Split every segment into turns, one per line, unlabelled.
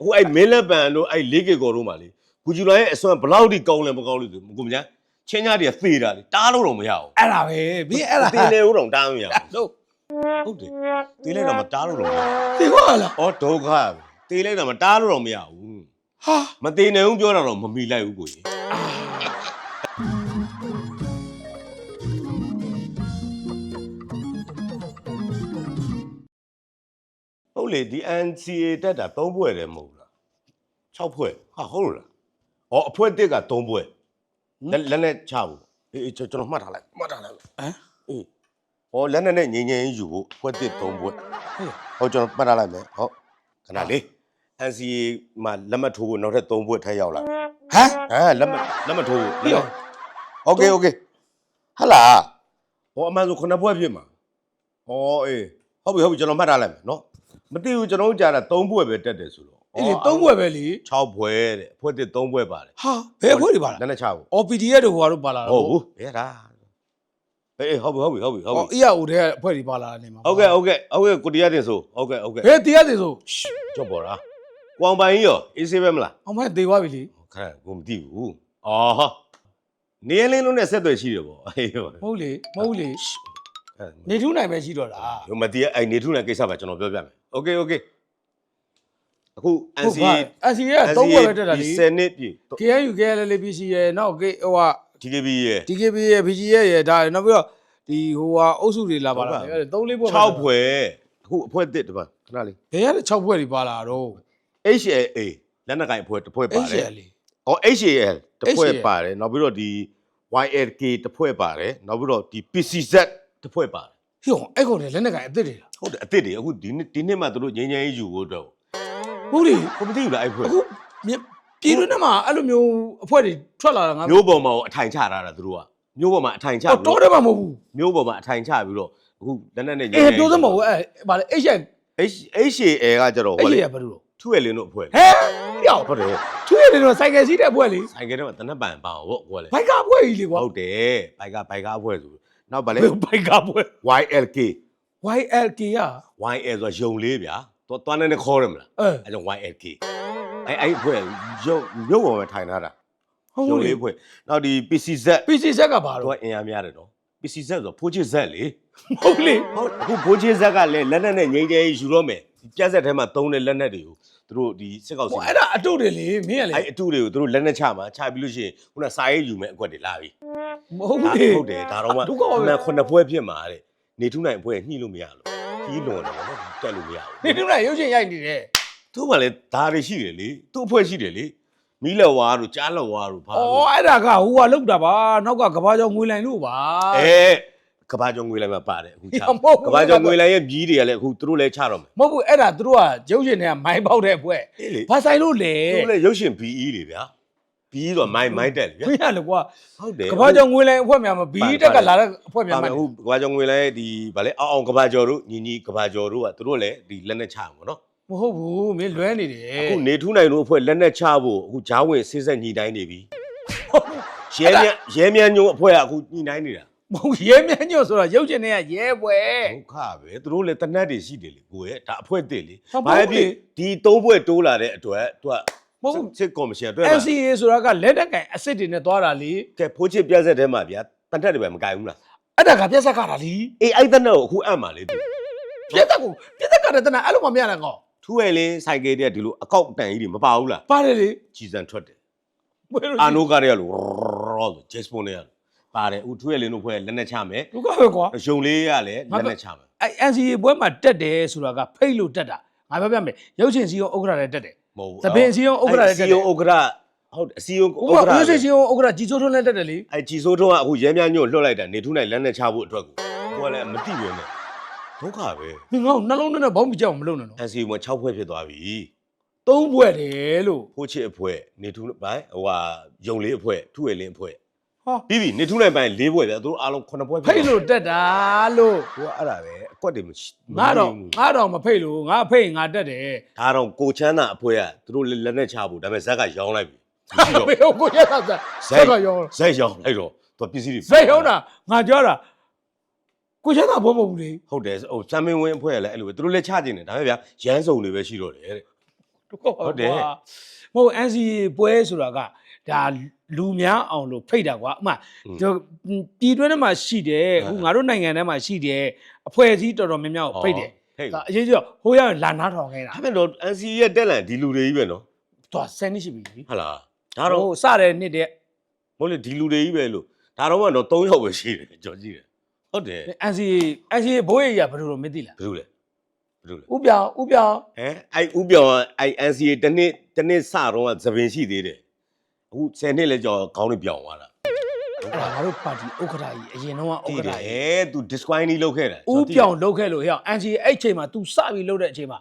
အခုအဲ့မင်းလက်ပံတို့အဲ့လေးကေကော်တို့မှလေဂူဂျူလာရဲ့အစွမ်းဘလောက်ထိကောင်းလဲမကောင်းလို့ဆိုကိုမညာချင်းညာတွေကသေတာလေတားလို့တော့မရဘူး
အဲ့ဒါပဲမင်းအဲ့ဒါ
သေလေဦးတော့တားမရ
လို့
ဘူးဟုတ်တယ်သေလိုက်တော့မတားလို့တော့မရ
ဒီကွာလား
ဘူးဩဒုက္ခပဲသေလိုက်တော့မတားလို့တော့မရဘူး
ဟာ
မသေးနိုင်ဘူးပြောတာတော့မမီလိုက်ဘူးကိုကြီး ဟုတ်လေဒီ NCA တက်တာ၃ဘွဲ့တယ်မဟုတ်လား6ဘွဲ့ဟာဟုတ်လို့လားဩအဖွဲတစ်က3ဘွဲ့လက်လက်နဲ့ချဖို့အေးအေးကျွန်တော်မှတ်ထားလိုက်မှတ်ထားလိုက်
ဟမ်
အေးဩလက်နဲ့နဲ့ငိမ့်ငိမ့်ယူဖို့အဖွဲတစ်3ဘွဲ့
ဟေး
ဟုတ်ကျွန်တော်မှတ်ထားလိုက်မယ်ဟုတ်ခဏလေး NCA မှာလက်မှတ်ထိုးဖို့နောက်ထပ်3ဘွဲ့ထပ်ရောက်လာ
ဟမ်
ဟမ်လက်မလက်မထိုး
ပြီးတော့
โอเคโอเคဟာလာဟောအမှန်ဆိုခုနှစ်ဘွဲ့ဖြစ်မှာဟောအေးဟုတ်ပြီဟုတ်ပြီကျွန်တော်မှတ်ထားလိုက်မယ်နော် မသိဘူးကျွန်တော်တို့ကြာတာ3ဘွဲ့ပဲတက်တယ်ဆိုတော့
အဲ့ဒီသုံးဘွယ်ပဲလေ
6ဘွဲ့တဲ့အဖွဲ့တစ်3ဘွဲ့ပါတယ်
ဟာဘယ်အဖွဲ့တွေပါလား
လက်နဲ့ချဖို့
အော် PDF တို့ဟိုဟာတို့ပါလာတာ
ဟုတ်ဘူးဘယ်ဒါအေးဟုတ်ပြီဟုတ်ပြီဟုတ်ပြီဟုတ်
အော်
ပြီ
EAO တဲ့အဖွဲ့တွေပါလာနေမှာ
ဟုတ်ကဲ့ဟုတ်ကဲ့ဟုတ်ကဲ့ကိုတရားတင်ဆိုဟုတ်ကဲ့ဟုတ်ကဲ့
ဘယ်တရားစီဆို
ကြောက်ပေါ်လားကွန်ပိုင်ကြီးရောအေးဆေးပဲမလား
အောင်မသေသွားပြီလေ
ခဏကိုမသိဘူးအော်ဟာနေရင်းလေးလုံးနဲ့ဆက်သွယ်ရှိတယ်ပေါ့အေးဟုတ်
မဟုတ်လေမဟုတ်လေနေထူးနိုင်ပဲရှိတော့တာ
ဟိုမတီးအဲ့နေထုနဲ့ကိစ္စပါကျွန်တော်ပြောပြမယ်။ Okay okay အခု
ဟုတ်
NC
ပါ NC ကသုံးဘွယ်ပဲတက်တာလေ
ဒီ10နှစ်ပြည့်
KNU KLL PC ရဲ့နောက် K ဟိုဟာ
TKB ရဲ့
DKB ရဲ့ BG ရဲ့ရဲ့ဒါနောက်ပြီးတော့ဒီဟိုဟာအုပ်စုတွေလာပါလားအဲ့3 4ဘွယ်
6ဖွဲအခုအဖွဲ့တစ်တပါခဏလေး
ဘယ်ရတဲ့6ဘွယ်တွေပါလာတော့
HLA လက်နက်ကင်အဖွဲ့တစ်ဖွဲ့ပါတ
အဲ့
ယ်
ရလေ။
အော် HAL တစ်ဖွဲ့
HAL
ပါတယ်နောက်ပြီးတော့ဒီ YLK တစ်ဖွဲ့ပါတယ်နောက်ပြီးတော့ဒီ PCZ တစ်ဖွဲ့ပါတယ်
ဟိုအဲ့ကောင်တွေလက်နဲ့ကအစ်စ်တွေလား
ဟုတ်တယ်အစ်စ်တွေအခုဒီနေ့ဒီနေ့မှသူတို့ငင်းငင်းရေးယူဖို့အတွက်
ဟုတ်လေ
ကိုမသိဘူးလားအဲ့ဖွဲ့
အခုမြပြည်တွင်းထဲမှာအဲ့လိုမျိုးအဖွဲ့တွေထွက်လာတာငါ
မျိုးပေါ်မှာအထိုင်ချထားတာသူတို့ကမျိုးပေါ်မှာအထိုင်ချ
တော့
ပြီး
တော့တယ်မှာမဟုတ်ဘူး
မျိုးပေါ်မှာအထိုင်ချပြီးတော့အခုလက်နက်နဲ့ငင်း
အေး
ငင်း
ပြောစမ်းမဟုတ်ဘူးအဲ့ဗာလေ H
H HAL ကကြတော့
H
ဟိုလေ
ရဘာလို့
ထူရလင်းတို့အဖွဲ့
ဟဲရောက်
ဟုတ်တယ်
ချွေးတယ်တော့စိုက်ကယ်စီးတဲ့အဖွဲ့လေ
ဆိုင်ကယ်ထဲမှာတနက်ပံပါဘောဟိုလေ
ဘိုက်ကအဖွဲ့ကြီးလေကွာ
ဟုတ်တယ်ဘိုက်ကဘိုက်ကအဖွဲ့ဆို နောက်ဗာလေ
ဘိုက်ကအဖွဲ့
YLK
YLK က
YL ဆိုရုံလေးဗျာတော့တွန်းနေခေါ်ရမလား
အဲ
အဲကြောင့် YLK အဲအဲ့အဖွဲ့ရုံရုံပေါ်မှာထိုင်ထားတာ
ဟုတ်
ရုံ
လေ
လေးအဖွဲ့နောက်ဒီ PCZ
PC ဆက်ကပါ
တော့
တော့
အင်အားများတယ်နော် PCZ ဆိုဖိုးချစ်ဇက်လေ
ဟုတ်လေ
ဟုတ်အခုဖိုးချစ်ဇက်ကလည်းလက်နက်နဲ့ငိမ့်ကြယူတော့မယ်ဒီပြက်ဆက်ထဲမှာသုံးတဲ့လက်နက်တွေကိုသူတို့ဒီစစ်ကောက်စီ
ဟိုအဲ့ဒါအတုတ်တယ်လေမင်းကလေ
အဲ့အတူတွေကိုသူတို့လက်နဲ့ချမှာချပြီးလို့ရှိရင်ခုနစာရေးယူမဲ့အကွက်တွေလာပြီ
မဟုတ်
ဒါ
လေ
ဟုတ်တယ်ဒါတော့မှ
ဒုက္ခပါပဲ
မှန်ခုနှစ်ပွဲဖြစ်မှာတဲ့နေထုနိုင်ပွဲညှိလို့မရလို့ကြီးလွန်တယ်ဗောနော်တက်လို့မရ
နေ
ဘူး
တူလိုက်ရုပ်ရှင်ရိုက်နေတယ်
သူ့မှာလည်းဒါတွေရှိတယ်လေသူ့အဖွဲ့ရှိတယ်လေမီးလက်ဝါတို့ကြားလက်ဝါတို့ဘာ
ဩ
လို့
အဲ့ဒါကဟိုကလောက်တာပါနောက်ကကဘာကြောင့်ငွေလိုင်လို့ပါ
အဲကဘာကြောင့်ငွေလိုက်မှာပါတယ်အခုချ
မဟုတ်ဘူး
ကဘာကြောင့်ငွေလိုက်ရဲ့မြီးတွေကလည်းအခုသူတို့လည်းချတော့မယ်
မဟုတ်ဘူးအဲ့ဒါသူတို့ကရုပ်ရှင်တွေကမိုင်းပေါက်တဲ့အဖွဲ့
အေးလေ
ဘာဆိုင်လို့လဲ
သူတို့လည်းရုပ်ရှင် BE တွေဗျာ BE တော့မိုင်းမိုင်းတက်လေဗျာ
မင်းရလေကွာ
ဟုတ်တယ်
ကဘာကြောင့်ငွေလိုင်အဖွဲ့များမဘီတက်ကလာတဲ့အဖွဲ့များ
ပါ
မ
မယ်အခုကဘာကြောင့်ငွေလိုက်ဒီဗာလေအောင်အောင်ကဘာကျော်တို့ညီညီကဘာကျော်တို့ကသူတို့လည်းဒီလက်နဲ့ချမှာနော်
မဟုတ်ဘူးမင်းလွဲနေတယ်
အခုနေထူးနိုင်တို့အဖွဲ့လက်နဲ့ချဖို့အခုဂျားဝင်ဆေးဆက်ညီတိုင်းနေပြီရဲမြရဲမြညုံအဖွဲ့ကအခုညီတိုင်းနေတာ
မဟုတ်ရဲမြန်းညွတ်ဆိုတာရုပ်ရှင်တွေကရဲပွဲ
ဒုက္ခပဲသူတို့လည်းတနတ်တွေရှိတယ်လေကိုရဲ့ဒါအဖွဲ့တစ်လေ
ဟုတ်ပါ
ဘာ
ဘူး
ဖြစ်ဒီသုံးဖွဲ့တိုးလာတဲ့အတွက်သူက
မဟုတ်ဘူး
စစ်ကော်မရှင်အတွက်ပါ
NCA ဆိုတာကလက်တက်ကင်အစ်စ်တွေနဲ့သွားတာလေ
ကဲဖိုးချစ်ပြက်ဆက်ထဲမှာဗျာတန်တက်တွေပဲမကြိုက်ဘူးလား
အဲ့ဒါကပြက်ဆက်ကတာလी
အေးအဲ့တနတ်ကိုအခုအံ့ပါလေသူ
ပြက်သက်ကိုပြက်သက်ကတဲ့တနာအဲ့လိုမှမရနိုင်ကော
ထူးရဲလင်းစိုက်ကယ်တွေကဒီလိုအကောက်အတန်ကြီးတွေမပါဘူးလား
ပါတယ်လေ
ကြီးစံထွက်တယ်
ဘယ်လို
အာနိုကားတွေကလို့ရောဆိုဂျက်စပွန်တွေကလို့ပါတယ်ဦးထူးရဲလင်းတို့ဖွဲ့လက်နဲ့ချမယ်
ဒုက္ခပဲကွာ
ရုံလေးကလည်းလက်နဲ့ချမယ်
အဲ့ NCA ပွဲမှာတက်တယ်ဆိုတာကဖိတ်လို့တက်တာငါပြောပြမယ်ရုပ်ရှင်စီရောဥက္ကရာလည်းတက်တယ်
မဟုတ်ဘူး
သပင်စီရောဥက္ကရာလည်းတက်တယ်
စီယုံဥက္ကရာဟုတ်အစီယုံ
ဥက္ကရာရုပ်ရှင်စီရောဥက္ကရာကြီးစိုးထွန်းလည်းတက်တယ်လေ
အဲဂျီဆိုးထုံးကအခုရဲမြညို့လွှတ်လိုက်တာနေထူးနိုင်လက်နဲ့ချဖို့အတွက်ကိုကိုကလည်းမတိပဲနဲ့ဒုက္ခပဲ
မင်းငါ့ကိုနှလုံးထဲနဲ့ဘောင်းပြကြောက်မလုပ်နဲ့နော်
အစီမ6ဖွဲ့ဖြစ်သွားပြီ
သုံးဘွဲ့တယ်လို့
ဖိုးချစ်အဖွဲ့နေထူးဘိုင်းဟိုဟာယုံလေးအဖွဲ့ထူရဲလင်းအဖွဲ့
ဟာ
ပြီးပြီနေထူးနိုင်ပိုင်း၄ဖွဲ့ဗျာသူတို့အားလုံး9ဖွဲ့
ဖိတ်လို့တက်တာလို့
ကိုကအဲ့ဒါပဲအကွက်တွေမရှိ
ငါတော့ငါတော့မဖိတ်လို့ငါဖိတ်ငါတက်တယ်
ဒါတော့ကိုချမ်းသာအဖွဲ့ကသူတို့လက်နဲ့ချဖို့ဒါပေမဲ့ဇက်ကရောင်းလိုက်ပြီမရှိတော့
ဘယ်ကိုရက်တာဇက်ကရောင်း
ဇက်ရောင်းလိုက်တော့သူပစ္စည်းတွေ
ဇက်ရောင်းတာငါပြောတာကိုချမ်းသာဘောမဟုတ်ဘူးလေ
ဟုတ်တယ်ဟိုစမ်းမင်းဝင်းအဖွဲ့ကလည်းအဲ့လိုပဲသူတို့လည်းချကျင်တယ်ဒါပေမဲ့ဗျာရမ်းစုံတွေပဲရှိတော့တယ်တဲ့
တော့ဟုတ်တယ်မဟုတ် NCA ပွဲဆိုတာက ဒါလူများအောင်လို့ဖိတ်တာကွာအမှပြည်တွင်းထဲမှာရှိတယ်အခုငါတို့နိုင်ငံထဲမှာရှိတယ်အဖွဲ့အစည်းတော်တော်များများကိုဖိတ်တယ်
ဟဲ့
ဒါအရေးကြီးတော့ဟိုရောက်လာနားထောင်ခဲ့တာ
ဒါပေမဲ့တော့ NC ရဲ့တက်လန်ဒီလူတွေကြီးပဲနော်
သွားဆယ်နှစ်ရှိပြီ
ဟုတ်လားဒါတော့
ဟိုစတဲ့နှစ်တဲ့
မဟုတ်လေဒီလူတွေကြီးပဲလို့ဒါတော့ကတော့3ယောက်ပဲရှိတယ်ကြော်ကြည့်တယ်ဟုတ်တယ်
NCA NCA ဘိုးရရဘယ်လိုလုပ်မသိလား
ဘယ်လိုလဲဘယ်လိုလဲ
ဥပြောင်ဥပြောင်
ဟဲအဲ့ဥပြောင်ကအဲ့ NCA တစ်နှစ်တစ်နှစ်စတော့ကသပင်ရှိသေးတယ် အခု10နှစ်လဲကြော်ခေါင်းတွေပြောင်းသွားတာ
အဲ့ဒါငါတို့ပါတီဥက္ကဋ္ဌကြီးအရင်တော့ဥ
တည်
က္ကဋ္ဌ
တယ်
ကြီး
အဲ तू disquine ကြီးလုပ်ခဲ့တာ
ဥပြောင်လုပ်ခဲ့လို့ဟဲ့ NCA အဲ့ချိန်မှာ तू စပြီးလုပ်တဲ့အချိန်မှာ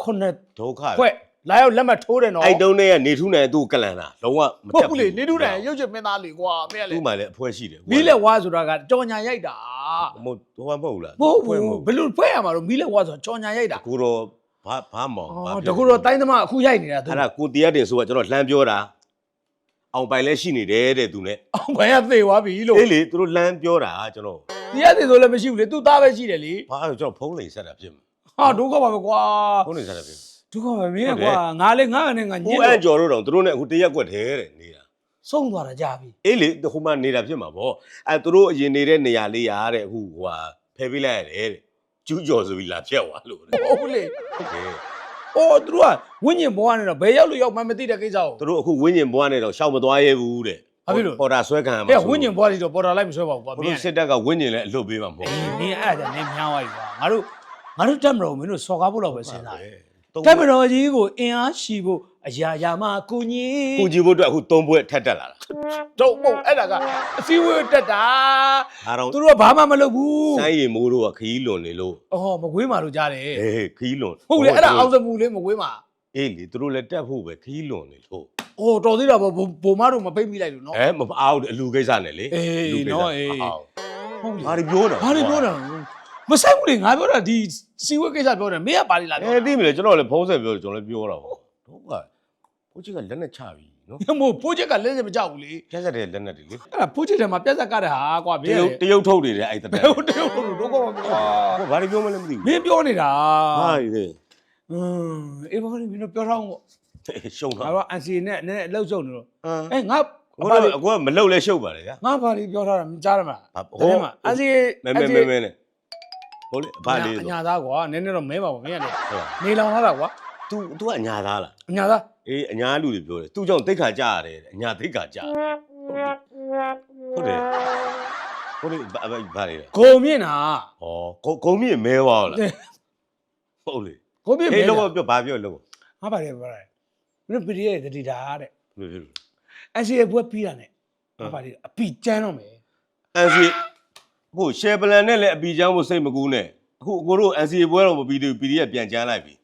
ခုနှစ်
ဒုက္ခ
ခွက်လာရောက်လက်မှတ်ထိုးတယ်နော်
အဲ့တုန်းနဲ့ကနေထုနဲ့သူ့ကလန်တာလုံးဝမ
ဟုတ်
တက်
ဘူးလေနေတူတယ်ရုပ်ချင်မင်းသားလေကွာမင်းကလေ
သူ့မှာလည်းအဖွဲရှိတယ်
မီးလက်ဝါဆိုတာကကြော်ညာရိုက်တာ
မဟုတ်ဟိုမှာမဟုတ်လား
မဟုတ်
ဖွဲ
ဘူးဘယ်လိုဖွဲ့ရမှာတော့မီးလက်ဝါဆိုတာကြော်ညာရိုက်တာ
ကိုတော့ဘာဘာမောင်ဘာ
အော်
ဖြစ်
တကူတော့တိုင်းသမားအခုရိုက်နေတာသူ
အဲ့ဒါကိုတရားတင်ဆိုကကျွန်တော်လှမ်းပြောတာ အောင်ပိုင်လဲရှိနေတယ်တဲ့သူနဲ့
အောင်ဘယ်ကသေသွားပြီလို့
အေးလေသူတို့လှမ်းပြောတာကျွန်တော်
တရားသေဆိုလည်းမရှိဘူးလေသူသားပဲရှိတယ်လေ
ဘာလို့ကျွန်တော်ဖုန်းလိန်ဆက်တာဖြစ်မှာ
ဟာဒုက္ခပါပဲကွာ
ဖုန်းလိန်ဆက်တာဖြစ်
ဒုက္ခပါပဲမင်းကကွာငါလေငါနဲ့ငါည
ဟို
စ်
အန်
လို့
ကျော်တို့တော့သူတို့နဲ့အခုတရက်ကွက်သေးတယ်နေတာ
ဆုံးသွားတာကြာပြီ
အေးလေဟိုမှာနေတာဖြစ်မှာဗောအဲသူတို့အရင်နေတဲ့နေရာလေးရာတဲ့အခုဟိုဟာဖယ်ပေးလိုက်ရတယ်တဲ့ကျူးကျော်ဆိုပြီးလာဖြတ်သွားလို့တဲ့
ဟုတ်ဘူးလေ
ဟုတ်တယ်
အော်သူတို့ကဝိညာဉ်ဘောကနေတော့ဘယ်ရောက်လို့ရောက်မှမသိတဲ့ကိစ္စကို
သူတို့အခုဝင်းကျင်ဘွားနဲ့တော့ရှောက်မသွားရဲဘူးတဲ့
ဘာဖြစ်လို့
ပေါ်တာဆွဲခံရမှာ
ဟဲ့ဝိညာဉ်ဘောတွေတော့ပေါ်တာလိုက်မဆွဲပါဘူးကွာ
ဘု
မင်း
ရား
က
စစ်တပ်ကဝင်းကျင်လဲအလွတ်ပေးမှာမဟုတ်
အေးမင်းအဲ့ဒါနဲ့မြောင်းသွားပြီကွာငါတို့ငါတို့တက်မလို့မင်းတို့စော်ကားဖို့တော့ပဲစဉ်းစားတယ်
ဘူး
တက်မတော်ကြီးကိုအင်အားရှိဖို့အရာရာမှာကိုကြီး
ကိုကြည့်ဖို့အတွက်အခုသုံးဘွဲ့ထက်တက်လာတာ
တော့မဟုတ်အဲ့ဒါကအစည်းအဝေးတက်တာ
အားတော့
သူတို့ကဘာမှမလုပ်ဘူး
စိုင်းရီမိုးတို့ကခရီးလွန်နေလို့
အော်မကွေးမာလို့ကြားတယ်
အေးခရီးလွန်
ဟုတ်လေအဲ့ဒါအောင်စမှုလေးမကွေးမာ
အေးလေသူတို့လည်းတက်ဖို့ပဲခရီးလွန်နေလို့
အော်တော်သေးတာပေါ့ဘိုမတို့မပိတ်မိလိုက်လို့နော်
အဲမအားဘူးအလူကိစ္စနဲ့လေ
အေး
လူကိစ္စ
နော်အေး
မအား
ဟုတ်လေ
ဘာတွေပြောတာ
ဘာတွေပြောတာလဲမဆိုင်ဘူးလေငါပြောတာဒီ စီဝဲကိစ္စပြောတယ်မင်းကဘာတွေလာပြော
အဲသိမလဲကျွန်တော်လည်းဖုံးဆက်ပြောတယ်ကျွန်တော်လည်းပြောတာပေါ့တော့ကဘိုးကြီးကလက်နဲ့ချပြီနော်
တာမို့ဖိုးချက်ကလည်းမကြောက်ဘူးလေ
ပြက်ဆက်တဲ့လက်နဲ့တွေလေ
အဲ့ဒါဖိုးချက်ထဲမှာပြက်ဆက်ကတဲ့ဟာကွာ
တ
မင်း
ရုတ်တရုတ်ထုတ်နေတယ်အဲ့တ
ဘ
တဲ့
ယ်ဟိုတရုတ်လို့တော့ကောကွာ
ဟောဘာတွေပြောမလဲမသိ
မ
ဘူး
င်းပြောနေတာ
ဟာလေ
อืมအေးဘာလို့မင်းတို့ပြောထားအောင်ပေါ့
ရှုံ
ငါ
တာ
တို့အန်စီနဲ့နည်းနည်းအလောက်စုံနေတော့
ဟမ်
အဲငါ
ကိုတော့အကူကမလုံလဲရှုပ်ပါလေဗျာ
ငါဘာလေးပြောထားတာမကြားရမှာ
ဘာ
ဟိုမှာအန်စီ
မဲမဲမဲမဲနဲ့ ဟုတ်လေဘာလေး
အ
ဆို
ညာသားကွာနည်းနည်းတော့မဲပါပါမင်းကလေ
ဟုတ်လား
နေလောင်ထားတာကွာ
तू तू ကအညာသားလား
အညာသား
အေးအညာလူတွေပြောတယ်သူ့ကြောင့်တိတ်ခါကြရတယ်တဲ့အညာတိတ်ခါကြတယ်ဟုတ်တယ်ဟုတ်တယ်ဘာဘာဘာလေလဲ
ဂုံမြင့်တာ
ဩဂုံဂုံမြင့်မဲသွားလားဟုတ်လေ
ဂုံမြင့်မဲ
အေး
တာ
လောပြောဘာပြောလော
ငါပါလေပါလေမင်းတို့ပရီရဲ့တတိတာတဲ့
ဘယ်လိုလဲ
အန်စီရဲ့ဘွက်ပြီးတာနဲ့ငါပါလေအပီကျန်းတော့မယ်
အန်စီ အခုရှယ်ပလန်နဲ့လည်းအပီချမ်းဖို့စိတ်မကူးနဲ့အခုအကိုတို့အန်စီပွဲတော့မပြီးသေးဘူးပီဒီကပြန်ကျန်းလိုက်ပြီ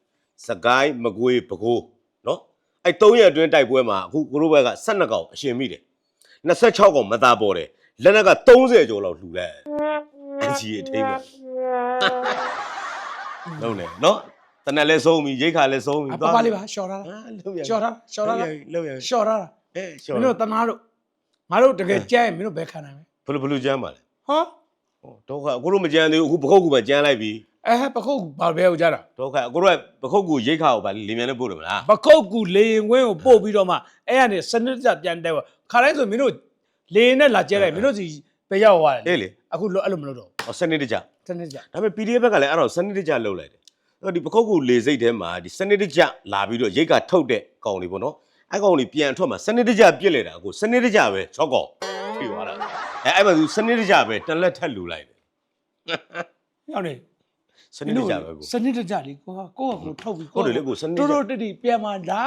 စကိုင်းမကွေးပကိုးနော်အဲ့၃ရက်အတွင်းတိုက်ပွဲမှာအခုကိုတို့ဘက်က12កောင်အရှင်မိတယ်26កောင်မသားပေါ်တယ်လက်နက်က30ကျော်လောက်လှူလိုက်အန်စီအထိမ့်မှာလုံးနေနော်တနက်လည်းဆုံးပြီရိတ်ခါလည်းဆုံးပြီ
အပပလေးပါရှော့ထားတာ
ဟာလုံးရ
ရှော့ထားရှော့ထား
လုံးရ
ရှော့ထားတာ
အဲရှော
မ့င်းတို့တနာတို့ငါတို့တကယ်ကြမ်းရင်မင်းတို့ဘယ်ခံနိုင်မလဲ
ဘလို့ဘလို့ကျမ်းပါလဲ
ဟာ
ဟောတော့ခအခုတို့မကျမ်းသေးဘူးအခုပခုတ်ကူပဲကျမ်းလိုက်ပြီ
အဲဟဲ့ပခုတ်ကူဘာဘဲကိုကြတာ
တော့ခအခုတို့ကပခုတ်ကူရိတ်ခါကိုပါလေမြန်နဲ့ပို့တယ်မလား
ပခုတ်ကူလေရင်ခွင်းကိုပို့ပြီးတော့မှအဲ့ကနေစနစ်တကျပြန်တဲပါခါတိုင်းဆိုမင်းတို့လေရင်နဲ့လာကျဲလိုက်မင်းတို့စီပဲရောက်သွားတယ်
အေးလေ
အခုလို့အဲ့လိုမလုပ်တော့
ဟောစနစ်တကျ
စနစ်တကျ
ဒါပေမဲ့ PDF ဘက်ကလည်းအဲ့တော့စနစ်တကျလုပ်လိုက်တယ်အဲ့တော့ဒီပခုတ်ကူလေစိတ်ထဲမှာဒီစနစ်တကျလာပြီးတော့ရိတ်ကထုတ်တဲ့ကောင်တွေပေါ့နော်အဲ့ကောင်တွေပြန်ထွက်မှာစနစ်တကျပြစ်လိုက်တာအခုစနစ်တကျပဲ6ကောင်ထိသွားတာ အဲအဲ့မှာသူစနစ်တကျပဲတလက်ထက်လူလိုက်တယ်
ရောက်နေ
စနစ်တကျပဲကို
စနစ်တကျလေကိုကကိုကကိုထုတ်ပြီး
ဟုတ်တယ်လေကိုစနစ်တကျ
တို့တို့တတိပြန်มาဒါ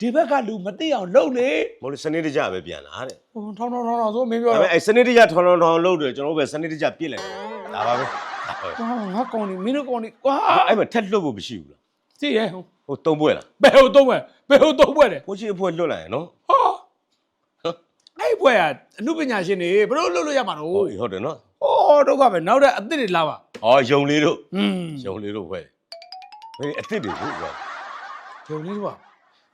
ဒီဘက်ကလူမသိအောင်လုပ်လေ
မဟုတ်လေစနစ်တကျပဲပြန်လာတဲ့
ဟိုထောင်းထောင်းထောင်းထောင်းဆိုမင်းပြော
ဒါပေမဲ့အဲ့စနစ်တကျထောင်ထောင်ထောင်လုပ်တယ်ကျွန်တော်တို့ပဲစနစ်တကျပြစ်လိုက်တယ်ဒါပါပဲ
ကွာငါကောင်းနေမင်းတို့ကောင်းနေကွာ
အဲ့မှာထက်လွတ်ဖို့မရှိဘူးလား
သိရဟို
ဟိုတုံးပွဲလား
ဘယ်ဟိုသုံးဝဲဘယ်ဟိုသုံးဝဲတယ်
ကိုကြီးအဖွဲလွတ်လိုက်ရနော်
ဟာ အဲ့ဘွဲကအမှုပညာရှင်တွေဘယ်လိုလုပ်လို့ရမှာတော့
ဟုတ်ပြီဟုတ်တယ်နော်
ဩဒုက္ခပဲနောက်တဲ့အစ်စ်တွေလာပါ
အော်ယုံလေးတို့
อืม
ယုံလေးတို့ဖွဲဘယ်အစ်စ်တွေဟုတ်ကွာ
ဂျုံလေးပါ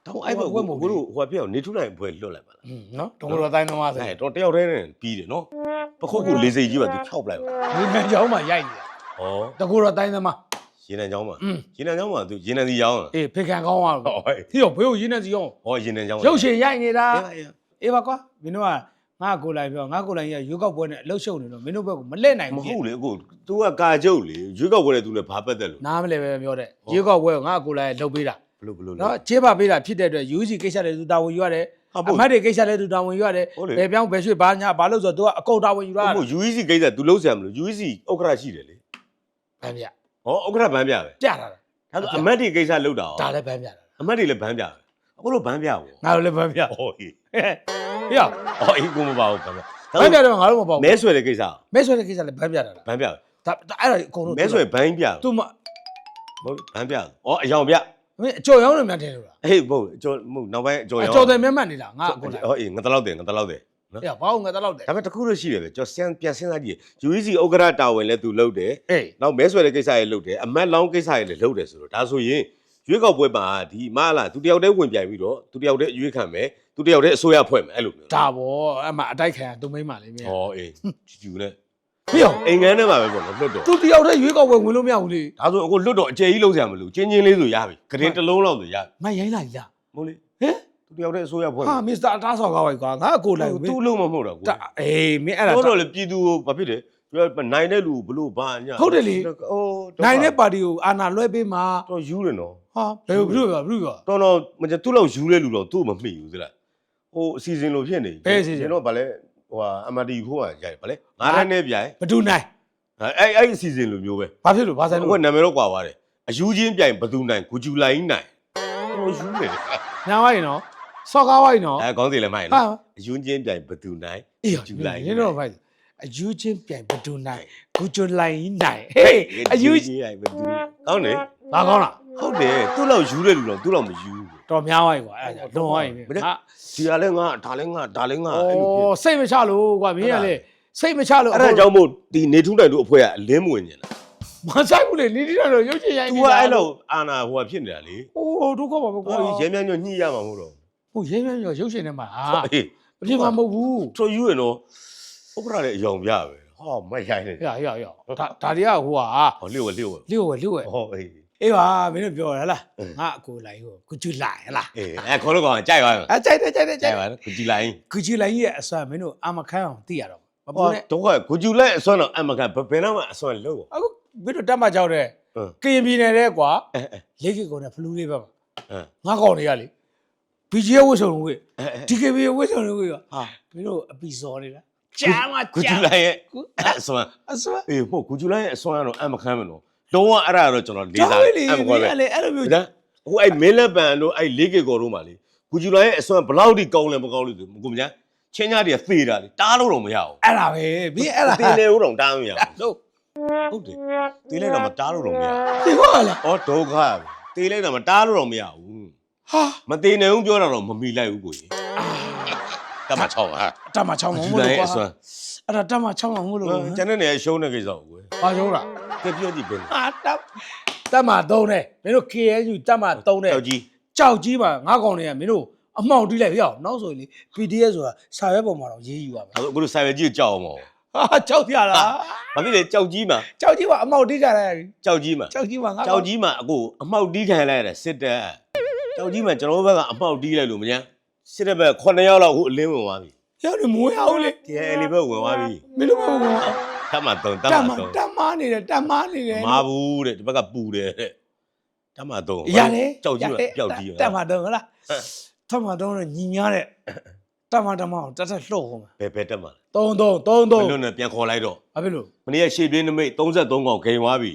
တော့အဲ့ဘက်ကိုကိုတို့ဟိုပြောင်းနေထုနိုင်ဘွယ်လွတ်လိုက်ပါလား
อืมနော်ဒုံတော်တိုင်းသမားဆို
အဲတော့တယောက်တည်းနဲ့ပြီးတယ်နော်ပခုတ်ကိုလေးစိတ်ကြီးပါသူဖြောက်ပလိုက်ပါ
မိမန်ကြောင်းမှာရိုက်နေတာ
ဩ
တကူတော်တိုင်းသမား
ရေနံချောင်းမှာ
อืม
ရေနံချောင်းမှာသူရေနံစီရောင်းလား
အေးဖေခံကောင်းသွား
ဟော
တော့
ဟဲ့
ဟေ့ရောဘေးကိုရင်းနေစီအောင်
ဟောရေနံချောင်း
ရုပ်ရှင်ရိုက်နေတာ
အေး
အေးပါကွာမင်းတို့ကငါကိုယ်လိုက်ပြောငါကိုယ်လိုက်ရရွေးကောက်ပွဲနဲ့အလုတ်ရှုပ်နေတော့မင်းတို့ဘက်ကမလှည့်နိုင်
မ
ဘူး
ဟုတ်လေအခု तू ကကာကျုပ်လေရွေးကောက်ပွဲတဲ့သူနဲ့ဘာပတ်သက်လို့
နားမလဲပဲပြောတဲ့ရွေးကောက်ပွဲကိုငါကိုယ်လိုက်လှုပ်ပေးတာ
ဘလို့ဘလို့လဲ
နော်ချေးပါပေးတာဖြစ်တဲ့အတွက် UC ကိစ္စတွေသူတာဝန်ယူရတယ်
ဟာ
အ
ပို့
မတ်တွေကိစ္စတွေသူတာဝန်ယူရတယ်
ဟုတ်လေ
ဘယ်ပြောင်းဘယ်ရွှေ့ဘာညာဘာလို့ဆိုတော့ तू ကအကုန်တာဝန်ယူရတာ
ဟုတ် UEC ကိစ္စ तू လုံးဆရာမလို့ UEC ဥက္ကရာရှိတယ်လေ
ဗန်းပြ
ဟောဥက္ကရာဘန်းပြပဲ
ပြတာလား
ဒါဆိုအမတ်တွေကိစ္စလောက်တာ
ဒါ
ရော
လည်းဗန်းပြတာ
အမတ်တွေလည်းဘန်းပြပဲ အခုလို့ဘန်းပြဘော
ငါတို့လည်းဗန်းပြ
ဟောဟေး
ဟဲ့ဟေ့ရော
ဟောအေးကိုမပါဘူးဘန်းပြ
ဗန်းပြတော့ငါတို့မပေါ့
မဲ
ဘူး
ဆွဲတဲ့ကိစ္စ
မဲဆွဲတဲ့ကိစ္စလည်းဗန်းပြတာလား
ဘန်းပြပဲ
ဒါဒါအဲ့ဒါအကုန်လုံး
မဲဆွဲဘန်းပြ
သူမ
ဟုတ်ဘန်းပြဩအယောင်ပြ
မင်းအကျော်ရောင်းနေမှတယ်လို့လား
ဟေးဘုတ်အကျော်မဟုတ်နောက်ပိုင်းအကျော်
အ
ရောင်
ကျော်တယ်မျက်မှန်နေတာငါအကုန်လိုက်
ဟောအေးငါတလောက်တယ်ငါတလောက်တယ်နော်
ဟေ့ဘာအောင်ငါတလောက်တယ်
ဒါပေမဲ့တခုလို့ရှိတယ်ပဲကျော်စံပြန်စဉ်းစားကြည့် UEC ဥက္ကရာတာဝန်လည်း तू လုပ်တယ်
အေး
နောက်မဲဆွဲတဲ့ကိစ္စတွေလုပ်တယ်အမတ်လောင်းကိစ္စတွေလည်းလုပ်တယ်ဆိုတော့ဒါဆိုရင် ရွေးကောက်ပွဲမှာဒီမဟာလားသူတယောက်တည်းဝင်ပြိုင်ပြီးတော့သူတယောက်တည်းရွေးခံမယ်သူတယောက်တည်းအစိုးရဖွဲ့မယ်အဲ့လိုမျိုး
ဒါဗောအဲ့မှာအတိုက်ခံသူမိမ့်ပါလေမင်း
ဟောအေးကျူကျူနဲ့
ဟေ့ရော
အိမ်ငန်းထဲမှာပဲပေါ့နော်လွတ်တော့
သူတယောက်တည်းရွေးကောက်ပွဲဝင်လို့မရဘူးလေ
ဒါဆိုအခုလွတ်တော့အကျယ်ကြီးလုံးစရာမလိုချင်းချင်းလေးဆိုရပြီဂရင်တစ်လုံးလောက်ဆိုရပြီ
မရိုင်းလိုက်လား
မဟုတ်လေ
ဟင်
သူတယောက်တည်းအစိုးရဖွဲ့
ဟာမစ္စတာအသားဆော်ကားပါကွာငါအကိုလိုက်ဘူး
သူ့လုံးမဟုတ်တော့ကို
ဒါအေးမင်းအဲ့ဒါ
တော့တော့လေပြည်သူကိုဘာဖြစ်တယ်သူက နိုင်တဲ့လူဘလို့ဘာညာ
ဟုတ်တယ်လေ
အိုး
နိုင်တဲ့ပါတီကိုအာဏာလွှဲပေးမှာ
တော့ယူတယ်နော်
ဟာဘယ်လိုဘယ်လိုပြောဘယ်လိုပြော
တော်တော်မကျသူ့လောက်ယူတဲ့လူတော့သူ့မမိဘူးသလားဟိုအစီအစဉ်လိုဖြစ်နေ
ဘယ်အစီအစဉ်
ကျွန်တော်ဗာလဲဟိုဟာအမတီခိုးကရိုက်ဗာလဲငါးတန်းနဲ့ပြိုင်
ဘဒူနိုင်
အဲ့အဲ့အစီအစဉ်လိုမျိုးပဲ
ဘာဖြစ်လို့ဘာဆိုင်
အခု
လို့
နာမည်တော့ကွာသွားတယ်အယူချင်းပြိုင်ဘသူနိုင်ဂူဂျူလိုင်းနိုင်ဟိုယူတယ်
ညာဝိုင်းနော်ဆော်ကားဝိုင်းနော်
အဲခေါင်းစီလည်းမိုက်
ဟာ
နော်အယူချင်းပြိုင်ဘသူနိုင်
အေး
ဂျူလိုင်း
ရင်းတော့ဖိုက် အယူချင်းပြိုင်ဘဒူနိုင်ဂူဂျူလိုင်းနိုင်ဟေးအယူ
ချင်းပြိုင်ဘသူကောင်းတယ်
ဘာကောင်းလား
ဟုတ်တယ်သူ့လောက်ယူတဲ့လူတော့သူ့လောက်မယူဘူး
တော်များဝိုင်းကွာအဲ့ဒါလွန်ဝိုင်းပဲဟာ
ဒီကလည်းငါဒါလည်းငါဒါလည်းငါအဲ့လိုဖြစ်
အော်စိတ်မချလို့ကွာမင်းကလေစိတ်မချလို့
အဲ့ဒါကြောင့်မို့ဒီနေထူးတိုင်တို့အဖွဲ့ကအလင်းမဝင်နေတာ
မဆိုင်ဘူးလေနေတိတော့ရုပ်ချင်ရိုင်း
तू ကအဲ့လိုအာနာဟိုကဖြစ်နေတာလေ
အိုးဒုက္ခပါပဲကွာ
ဟိုရဲမြန်းညညှိရမှာမဟုတ်တော့
ဟိုရဲရဲရုပ်ရှင်ထဲမှာဟာ
အေး
အဖြစ်မှာမဟုတ်ဘူး
ဆိုယူရင်တော့ ဥက္ကရာလည်းအယောင်ပြပဲဟောမရိုင်းနေ
ရရရဒါဒါတွေကဟိုဟာ
ဟောလျှို့ဝလျှို့ဝ
လျှို့ဝဲလျှို့ဝဲ
ဟောအေး
အေးပါမင်းတို့ပြောရလား
အင်း
ငါအကိုလိုက်ဟိုကုချူလိုက်ဟလား
အေးအဲခေါ်လို့ကောင်ကြိုက်ပါမယ်
အကြိုက်တယ်ကြိုက်တယ်ကြို
ကြို
က်
က်ပါနော်ဂူဂျီလိုင်း
ကုချူလိုက်ရဲ့အစွမ်းမင်းတို့အာမခန်းအောင်သိရတော့မပူ
ဟော
နဲ့
တော့ကဂူဂျူလိုင်းအစွမ်းတော့အမကန်ဘယ်တော့မှအစွမ်းလို့
အခုမင်းတို့တက်မှကြောက်တယ်
အင်း
ကရင်ပြည်နယ်တဲ့ကွာ
အဲအဲ
လေးကကုန်တဲ့ဖလူးလေးပဲမှာ
အဲ
ငါကောင်တွေကလေ BGA ဝှဆုံဝှ
အဲ
DKB ဝှဆုံဝှက
ဟာ
မင်းတို့အပီစော်နေတာ ကြာမှ
ဂူဂျူ
ကြာ
လိုင်းရဲ့အစွမ်း
အစွမ်း
အေးဟုတ်ဂူဂျူလိုင်းရဲ့အစွမ်းကတော့အမကန်မလို့တော့အဲ့ဒါတော့ကျွန်တော်လေး
ကြောက်
စားတယ်
လေ
အမ
မ
ကွဲ
င်း
ပဲ
ကလေအဲ့လိုမျိုး
ဒါဟိုအဲ့မင်းလက်ပံတို့အဲ့လေးကေကော်တို့မှာလေဂူဂျူလိုင်းရဲ့အစွမ်းဘယ်လောက်ထိကောင်းလဲမကောင်းလို့ဆိုကိုမညာချင်းညာတည်းသေတာလေတားလို့တော့မရဘူး
အဲ့ဒါပဲမင်းအဲ့ဒါ
တင်းလေဦးတော့တားမရဘူး
လို့
ဟုတ်တယ်တေးလိုက်တော့မတားလို့တော့မရဘူး
ဒီကွာလား။
အော်ဒုက္ခပဲ။တေးလိုက်တော့မတားလို့တော့မရဘူး
ဟာ။
မသေးနိုင်ဘူးပြောတာတော့မမီလိုက်ဘူးကိုကြီး။ တတ်မချောင်းဟာ
တတ်မှချောင်းမ။မို့လို့ကွာ
အစွမ်း
အဲ့ဒါတတ်မှချောင်းမမို့လို့။
ကျန်တဲ့နေရာရှုံးတဲ့ကိစ္စကိုကွယ်
ဘာရှုံးလား။
ကပြောကြည့်ပဲ
ဟာတက်တက်မှသုံးတယ်မင်းတို့ KSU တက်မှသုံးတယ်။
ကြောက်ကြီး
ကြောက်ကြီးပါငါကောင်တွေကမင်းတို့အမှောင်တီးလိုက်ပြအောင်နောက်ဆိုရင်လေ PDF ဆိုတာစာရွက်ပေါ်မှာတော့ရေးယူရမယ်။
ဒါဆိုအခုလိုဆိုင်ဝဲကြီးကိုကြောက်အောင်မဟုတ်
ဟာကြောက်ပြလား။
ဘာဖြစ်လဲကြောက်ကြီးမှာ
ကြောက်ကြီးပါအမှောင်တီးကြလိုက်ရပြီ
ကြောက်ကြီးမှာ
ကြောက်ကြီးပါငါ
ကြောက်ကြီးမှာအခုအမှောက်တီးခံလိုက်ရတဲ့စစ်တပ်။ကြောက်ကြီးမှာကျွန်တော်တို့ဘက်ကအမှောက်တီးလိုက်လို့မညာ။ စစ်တပ်ဘက်9ယောက်လောက်အခုအလင်းဝင်သွားပြီ
ရောက်နေမွေးအောင်လေ။
TNL ဘက်ဝင်သွားပြီ
မင်းတို့ဘက်က။
တတ်မှ3တတ်
တက်
မှ
မှ
3
တက်မနေတယ်တက်မနေတယ်
မာဘူးတဲ့ဒီဘက်ကပူတယ်တဲ့တတ်မှတော့
ရတယ်
ကြောက်ကြီးပဲပျောက်ကြီးပဲ
တက်မှတော့ဟလားတက်မှတော့ညီများတဲ့တက်မှတက်မှအောင်တက်တက်လှုပ်ဟောမှာ
ဘယ်ဘယ်တက်မှ
သုံးသုံးသုံး
မ
သုံး
လွတ်နဲ့ပြန်ခေါ်လိုက်တော့
ဘာဖြစ်လို့
မနေ့ကရှေ့ပြင်းနမိတ်33កောင်ဂိမ်သွားပြီ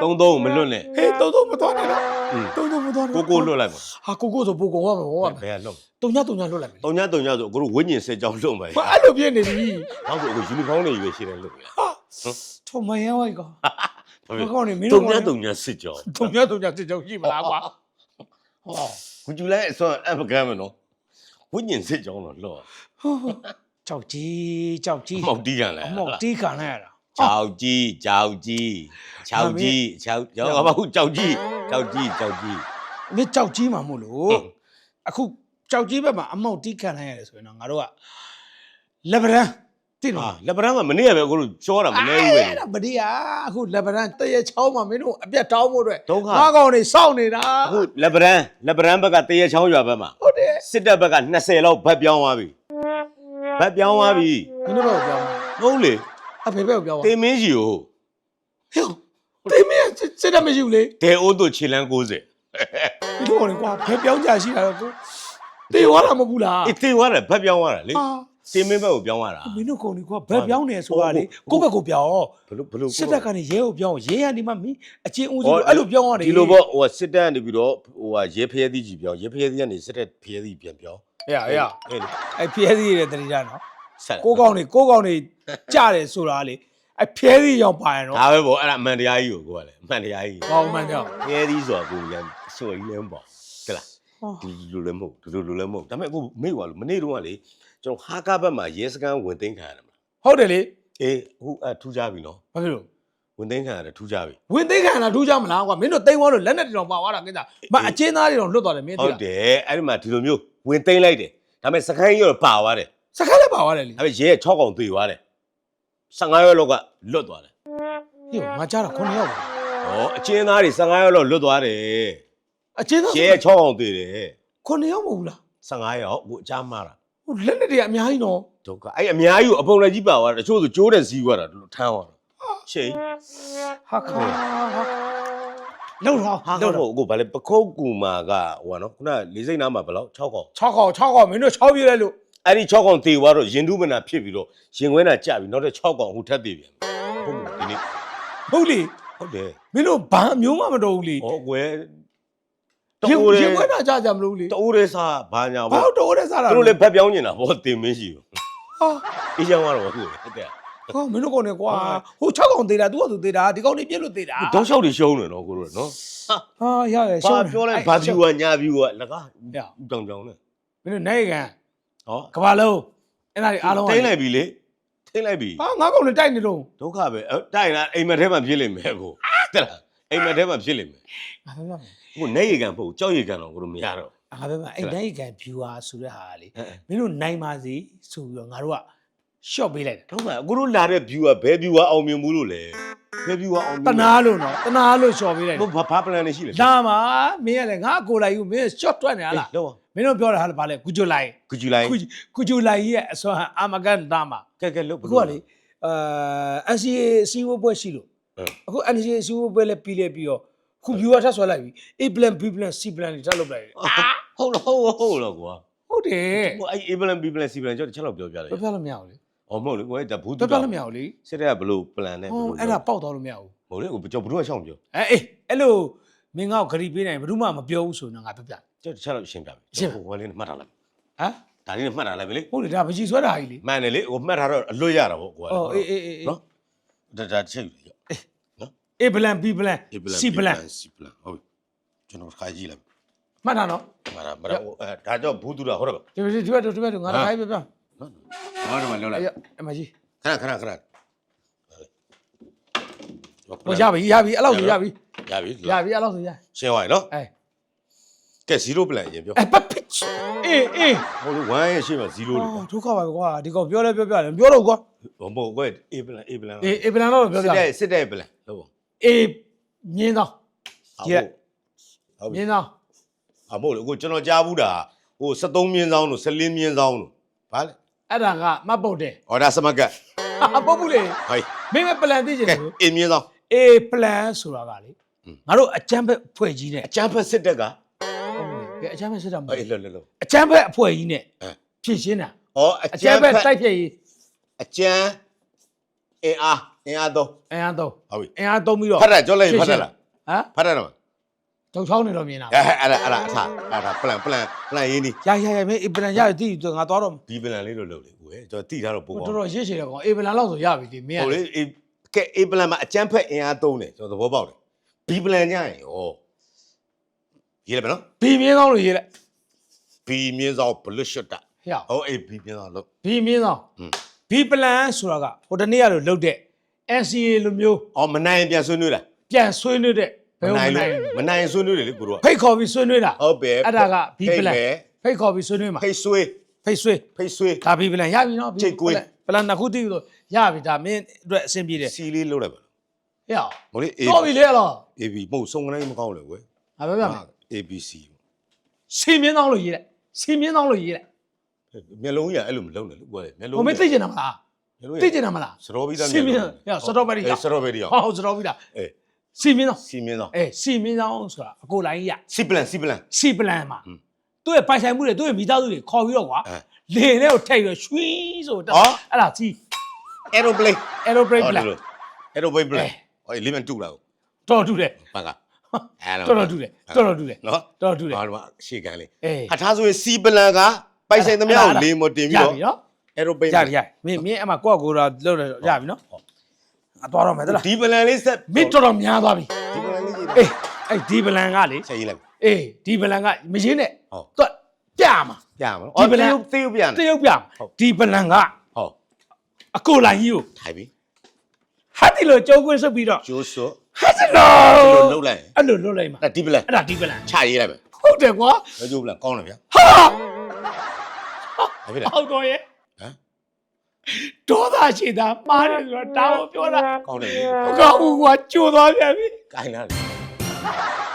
33မလွတ်နဲ့
ဟေးသုံးသုံးမသွားနဲ့တော့
อืม
သုံးသုံးမသွားနဲ့
ကိုကိုလွတ်လိုက်ပါ
ဟာကိုကိုဆိုပိုကုံရမှာဘောက
ဘယ်ကလွတ်
တုံညတုံညလွတ်လိုက်မယ်
တုံညတုံညဆိုအခုတို့ဝိညာဉ်စစ်ကြောင်းလွတ်ပါ
ဟာအဲ့လိုပြည့်နေပြီ
နောက်ဆိုအခုယူနီဖောင်းတွေရွေးရှင်းတယ်လွတ်ပြီ
ဟာထုံမယန်းဝိုက်က
ဘာ
မ
ဖြစ်
ကောင်းနေမင်း
တုံ
တို့
ညတုံညစစ်ကြောင်း
တုံညတုံညစစ်ကြောင်းရှိမလားကွာဟော
ကူကျူလိုက်အစွမ်းအမကမ်းမနော်ဝိညာဉ်စစ်ကြောင်းတော့လွတ်
ကြောက်ကြီးကြောက်ကြီး
အမောက်တီးခံလဲ
အမောက်တီးခံလိုက်ရတာ
ကြောက်ကြီးကြောက်ကြီးကြောက်ကြီးကြောက်ကြောက်အခုကြောက်ကြီးကြောက်ကြီးကြောက်ကြီး
မင်းကြောက်ကြီးမှမို့လို့
ဟုတ်
အခုကြောက်ကြီးဘက်မှာအမောက်တီးခံလိုက်ရတယ်ဆိုရင်တော့ငါတို့ကလက်ဗရန်တိ
ဟာ
နော်
လက်ပရန်ကမနေ့ကပဲကိုတို့ချောတာမနေဘူးပဲ
အဲ့ဒါဗဒီယာအခုလက်ပရန်တရချောင်းမှာမင်းတို့အပြတ်တောင်းဖို့အတွက်
ဒုက္ခ
ငါကောင်တွေစောင့်နေတာ
အခုလက်ပရန်လက်ပရန်ဘက်ကတရေချောင်းရွာဘက်မှာ
ဟုတ်တယ်
စစ်တပ်ဘက်က20လောက်ဗတ်ပြောင်းသွားပြီဗတ်ပြောင်းသွားပြီ
မင်းတို့ဘက်ကိုပြောင်း
ဟုတ်လေ
အဖေဘက်ကိုပြောင်း
တေမင်းကြီးကို
ဟေ့တိမင်းစစ်တယ်မရှိဘူးလေ
ဒေအိုးတို့ခြေလန်း90
ဒီလိုလေကွာဘယ်ပြောင်းကြရှိတာတော့ကိုတေဝါတာမဟုတ်ဘူးလား
အေးတေသွားတယ်ဗတ်ပြောင်းသွားတာလေ
ဟာ
တေမင်းဘက်ကိုပြောင်းသွားတာ
မင်းတို့ကောင်တွေကဘယ်ပြောင်းနေဆိုတာလေကိုယ့်ဘက်ကိုပြောင်း
ဘလို့ဘလို့
စစ်တပ်ကနေရဲကိုပြောင်းရဲကနေမှမင်းအချင်းဦးစီးလို့အဲ့လိုပြောင်းရတယ်
ဒီလိုပေါ့ဟိုစစ်တပ်ကနေပြီးတော့ဟိုဟာရဲဖျဲသီးကြီးပြောင်းရဲဖျဲသီးကနေစစ်တပ်ဖျဲသီးပြန်ပြောင်း
ဟဲ့ဟဲ့
အေးလေ
အဲ့ဖျဲသီးရတဲ့တတိယနော်
ဆက်
ကိုကောင်တွေကိုကောင်တွေကြတယ်ဆိုတာလေအဲ့ဖျဲသီးရောက်ပါရင်တော့
ဒါပဲပေါ့အဲ့ဒါအမှန်တရားကြီးကိုကိုကလည်းအမှန်တရားကြီး
ဟောမှန်ကြောက်
ဖျဲသီးဆိုတာကိုရန်အစွဲကြီးလည်းမပေါ့ဟုတ်လားဒီလိုလည်းမဟုတ်ဒီလိုလိုလည်းမဟုတ်ဒါပေမဲ့အခုမိသွားလို့မနေ့တုန်းကလေကျွန်တော်ဟာကားဘက်မှာရဲစခန်းဝင်သိမ်းခံရတယ်မလား
ဟုတ်တယ်လေ
အေးအခုအထူးကြပြီနော်
ဘာဖြစ်လို့
ဝင်သိမ်းခံရတယ်ထူးကြပြီ
ဝင်သိမ်းခံတာထူးကြမလားကွာမင်းတို့တိမ်သွားလို့လက်နဲ့တောင်ပါသွားတာကိစ္စမအချင်းသားတွေတော့လွတ်သွားတယ်မင်းသိ
ဟုတ်
လား
တယ်အဲ့ဒီမှာဒီလိုမျိုးဝင်သိမ်းလိုက်တယ်ဒါပေမဲ့စခန်းကြီးရောပါသွားတယ်
စကားလည်းပါသွားတယ်လေ
ဒါပေမဲ့ရဲ6កောင်သေးသွားတယ်15ရက်လောက်ကလွတ်သွားတယ်
ဟေ့ငါကြားတာ9ယောက်ပါ
ဟောအချင်းသားတွေ15ရက်လောက်လွတ်သွားတယ်
အချင်းသား
ရဲ6កောင်သေးတယ်
9ယောက်မဟုတ်ဘူးလား
15ရက်ဟိုအချားမှားတာ
ဟိုလက်နဲ့တွေအများကြီးနော်
ဒုက္ခအဲ့အများကြီးကိုအပုံလည်းကြီးပါသွားတယ်တချို့ဆိုကျိုးတယ်စီးသွားတာထမ်းသွားတာရှေ့
ဟာခါလောက်တော့
ဟာ
လောက်
ဟုတ်
တော့
ဟုတ်ကိုဗာလေပခုတ်ကူမာကဟိုကနော်ခုနလေးစိတ်နားမှာဘယ်လောက်6កောင်
6ခေါက်6ခေါက်မင်းတို့6ပြည့်လိုက်လို့
အဲ့ဒီ6កောင်တေသွားတော့ရင်တူးမနာဖြစ်ပြီးတော့ရင်ခွဲနာကြပြီနောက်တဲ့6កောင်ဟိုထပ်သေးပြန်ဟုတ်ပြီဒီနေ့
ဟုတ်လေ
ဟုတ်တယ်
မင်းတို့ဘာအမျိုးမှမတော်ဘူးလေ
ဟောကွယ်
ရင်
တိုးတယ်
ရင်ခွဲတာကြကြမလို့လေ
တိုးတယ်စားဘာညာ
ဘာ
ဘော
လို့တော်တဲ့စားတာ
သူတို့လည်းဘက်ပြောင်းနေတာဘောတင်မင်းရှိဘူး
ဟာ
အေးချမ်းသွားတော့ဟုတ်တယ်ဟုတ်တယ်
ဟောမင်းတို့ကောင်နေကွာဟို6ကောင်သေးတာသူကသူသေးတာဒီကောင်နေပြည့်လို့သေးတာ
တောက်လျှောက်တွေရှုံးတယ်နော်ကိုတို့နော်
ဟာရတယ်
ဘာပြောလဲဘာဖြူကညာဖြူကလကားတောင်တောင်နဲ့
မင်းတို့နိုင်ကန်
ဟော
ကဘာလုံးအဲ့ဒါတွေအားလုံး
ထိမ့်လိုက်ပြီလေထိမ့်လိုက်ပြီ
ဟာငါကောင်လည်းတိုက်နေတော့
ဒုက္ခပဲတိုက်လာအိမ်မက်ထဲမှာဖြစ်လိမ့်မယ်ကိုတဲ့လားအိမ်မက်ထဲမှာဖြစ်လိမ့်မယ်
ငါပြောပြမယ်
ဟိုနေရီကန်ပို့ကြောက်ရီကန်တော့ကိုတို့မရတော့
ငါပြောပြမယ်အဲ့နိုင်ကန် viewer ဆိုတဲ့ဟာလေ
အဲ
မင်းတို့နိုင်ပါစေဆိုပြီးတော့ငါတို့က short ပေးလိုက်တယ်
တော့ပါကိုတို့လာတဲ့ view ကဘယ် view ကအောင်မြင်ဘူးလို့လဲဘယ် view ကအောင်မြင်
တနာလို့နော်တနာလို့ short ပေးလိုက်တယ်
ဘဘာဘာ plan နေရှိလဲ
လာမှာမင်းကလည်းငါအကိုလိုက်ယူမင်း short ထွက်နေရလား
တော့
မင်းတို့ပြောတာဟာဗာလဲကုဂျိုလိုက်
ကကြူလိုက်
ကုကုဂျိုလိုက်ရဲ့အစွမ်းအာမကန်တာမှာ
ကဲကဲလို့
အခုကလေအာ NCA စီဝပွဲရှိလို့
ဟမ်
အခု NCA စီဝပွဲလည်းပြီးလဲပြီးတော့ခု viewer ထပ်ဆွဲလိုက်ပြီ A plan B plan C plan တွေထပ်လုပ်လိုက်တယ်
ဟုတ်လားဟုတ်ဟုတ်လားကွာ
ဟုတ်တယ်
ဟိုအဲ့ A plan B plan C plan ကျွန်တော်တစ်ချက်လောက်ပြောပြလိုက်
ပြောပြလို့မရဘူးလေ
ဟောမဟုတ်လေကိုယ်ကဒါဘူး
ပြောပြလို့မရဘူးလေ
စစ်တဲ့ကဘလို့ plan နဲ့
ဟောအဲ့ဒါပေါက်သွားလို့မရဘူး
မဟုတ်လေကိုကျွန်တော်ဘူးကရှောင်းပြော
အဲအေးအဲ့လိုမင်းငါ့ကိုဂရီပေးနိုင်ဘယ်သူမှမပြောဘူးဆိုတော့ငါပြောပြဟမ်
ကျွန်တော်တစ်ချက်လောက်ရှင်းပြပြီ
ရှင်းပြ
ဟိုလေးမှတ်ထားလိုက်ဒါလေးနဲ့မှတ်ထားလိုက်ပြီလေ
ဟုတ်တယ်ဒါမကြီးဆွဲတာကြီးလေ
မှန်တယ်လေဟိုမှတ်ထားတော့အလွတ်ရတာပေါ့ကိုက
အော်အေးအေးအေး
နော်ဒါဒါတစ်ချက်ယူရ
A plan B plan
A plan
C plan
C plan ဟုတ်ကျွန်တော်ခါကြည့်လိုက်
မှတ်တာနော်
မှာဒါမရအဲဒါကြောင့်ဘူးသူတာဟုတ်တယ်
ဒီဒီဘက်ဒီဘက်ငါတခါပြပြ
နော်ဟောတယ်မလောက်လိုက်
အဲ့အမကြီး
ခဏခဏခဏ
ဟိုရပြီရပြီအဲ့လောက်ဆိုရပြီ
ရပြီ
ရပြီအဲ့လောက်ဆိုရ
ရှင်းသွားပြီနော်
အဲ
ကဲ0 plan ရင်ပြော
အဲပတ်ပစ်အေးအေး
ဟိုလို1ရဲ့ရှင်းမှာ0လို့
အော်ဒုက္ခပါပဲကွာဒီကောင်ပြောလဲပြောပြတယ်ပြောတော့ကွာ
ဟိုမဟုတ်ကွယ် A plan A plan
အေးအေးပလန်တော့ပြော
စစ်
ပြ
တဲ့စစ်တဲ့ plan ဟုတ်ပါ
အေးမြင်းတော့ကြည့်
ဟုတ်
မြ
ပြီ
င်းတော့
အမို့လေကိုကျွန်တော်ကြားဘူးတာဟို73မြင်းဆောင်လို့14မြင်းဆောင်လို့ဘာလဲ
အဲ့ဒါကမတ်ပုတ်တယ်
ဟောဒါစမကတ်
ဟာပုတ်ဘူးလေ
ဟိုင်း
မင်းမပလန်သိချင်
ကဲ
တယ်
A မြင်းဆောင်
အေးပလန်ဆိုတာကလေ
อืม
ငါတို့အချမ်းဘက်အဖွဲ့ကြီးနဲ့
အချမ်းဖက်စစ်တက်က
ကဲအချမ်းဘက်စစ်တာမဟုတ်
အေး
ဘူး
လောလောလော
အချမ်းဘက်အဖွဲ့ကြီးနဲ့
အဲ
ဖြည့်ရှင်းတာ
ဩအ
အ
ချ
ချမ်း
မ်း
ဘက်
ဖက်
တိုက်ဖြည့်ရေး
အချမ်းအင်အားအင်အားတော့
အင်အားသုံး
ဟုတ်ပြီ
အင်အားသုံးပြီးတော့
ဖတ်ရကြောလိုက်ဖတ်ရလား
ဟမ်
ဖတ်ရတော့
တုံချောင်းနေတော့မြင်တာ
အဲအဲ့ဒါအဲ့ဒါအထားအဲ့ဒါ plan plan plan ရင်းဒီ
ရရရမင်းအေးပလန်ရရတိငါသွားတော့
ဒီ plan လေးလို့လုပ်လေကိုယ်ကျွန်တော်တိထားတော့ပို့
တော်
ပါ
တော်ရစ်ရှည်တယ်ကောင်အေးပလန်လောက်ဆိုရပြီဒီမင်း
ဟုတ်လေအေးကဲ A plan မှာအချမ်းဖက်အင်အားသုံးတယ်ကျွန်တော်သဘောပေါက်တယ် B plan ညရင်ဩရေးလိုက်မယ်နော်
ဘီမြင်းကောင်းလို့ရေးလိုက်
B မြင်းဆောင်ဘလရှတ်တာ
ဟဲ့
ဟောအေး B မြင်းဆောင်လို့
ဘီမြင်းဆောင်
อืม
ဘီပလန်ဆိုတာကဟိုတနေ့ကလို့လုတ်တဲ့ NCA လိုမျိုး
အော်မနိုင်ပြန်ဆွေးနွေးတာ
ပြန်ဆွေးနွေးတဲ့ ဘယ်လိုမနိုင်
လို့မနိုင်ဆွေးနွေးတယ်လေကိုတို့က
ဖိတ်ခေါ်ပြီးဆွေးနွေးတာ
ဟုတ်ပဲ
အဲ့ဒါကဘီပလန်
ဖိတ်မယ်
ဖိတ်ခေါ်ပြီးဆွေးနွေးမှာ
ဖိတ်ဆွေး
ဖိတ်ဆွေး
ဖိတ်ဆွေး
ဒါဘီပလန်ရပြီနော်
ချိတ်ကွေး
ပလန်နှစ်ခုတိလို့ရပြီဒါမင်းအတွက်အဆင်ပြေတယ်
စီလေးလုတ်လိုက်ပါ
ဟဲ့အောင်
မဟုတ်လေ A
တော့ပြီလေလား
AB ပုံစုံကလေးမကောင်းလေကွယ်
ဟာပြောပြမယ်
ABC
စီမြင်းတောင်းလို့ရေးလိုက်စီမြင်းတောင်းလို့ရေးလိုက်
မျက်လုံးကြီးအဲ့လိုမလုံးနဲ့လို့ကွယ်မျက်လုံး
ဟိုမသိကျင်တာမလား
မျက်လုံး
သိကျင်တာမလား
စတော်ဘီသား
စီမြင်းဟဲ့စတော်ဘယ်ရီ
စတော်ဘယ်ရီရော
ဟောစတော်ဘီလား
အေး
စီမြင်းတောင်း
စီမင်းတော့
အဲစီမြင်းတောင်းဆိုတာအကိုလိုင်းရ
စီပလန်စီပလန်
စီပလန်မှာ
ဟွန်း
သူ့ရဲ့ပိုင်ဆိုင်မှုတွေသူ့ရဲ့မိသားစုတွေခေါ်ပြီးတော့ကွာ
အဲ
လေနဲ့ကိုထိတ်ရရွှီးဆိုတော့
ဟော
အဲ့ဒါစီ
aeroplane
aeroplane ပလန်
aeroplane ပလန်
အဲ
ဟိုလေးမတူလား
တော်တူတယ်
ဘာကအဲ့
တော်တော်တူတယ်တော်တော်တူတယ်
နော်
တော်တော်တူတယ်
ဘာလို့ရှေ့ကန်လေး
အေး
ဟာထားဆိုရင်စီပလန်ကပိုင်ဆိုင်သမျှကိုလေးမတင်ပြီး
ရ
တော့
ပြီနော်
aeroplane
ရပြီရပြီမင်းမင်းအမကိုယ့်ကိုယ်တော့လောက်တော့ရပြီနော် အတော်တော့မယ်သလား
ဒီပလန်လေးဆက်
မင်းတော်တော်များသွားပြီ
ဒီပလန်လေးကြီး
အေးအဲ့ဒီပလန်ကလေ
ဆက်ရေးလိုက်
အေးဒီပလန်ကမရင်းနဲ့
ဟုတ်
သူကပြမှာ
ပြမှာနော်
ဒီပလန်
အော်သေုပ်သေုပ်ပြ
တ
နေ
ရုတ်ပြမှာ
ဟုတ်
ဒီပလန်က
ဟုတ်
အကိုလိုင်းကြီးကို
ထိုင်ပြီ
ဟာဒီလိုကြုံခွင့်ဆုပ်ပြီးတော့
ကျိုးစော
ဟာဒီလို
အဲ့လိုလှုပ်လိုက်ရင်
အဲ့လိုလုပ်လိုက်မှာ
အဲ့ဒီပလန်
အဲ့ဒါဒီပလန်
ချရေးလိုက်မယ်
ဟုတ်တယ်ကွာ
မကျိုးပလန်ကောင်းတယ်ဗျာ
ဟာ
ဟုတ်ပြီလား
ဟုတ်တော့ရဲ့
ဟမ်
ဒေါသရှိတာမှားတယ်ဆိုတော့ဒါကိုပြောတာ
ကောင်းတယ်
မကောင်းဘူးကွာကြိုသွားပြန်ပြီ
ကိုင်းလာတယ်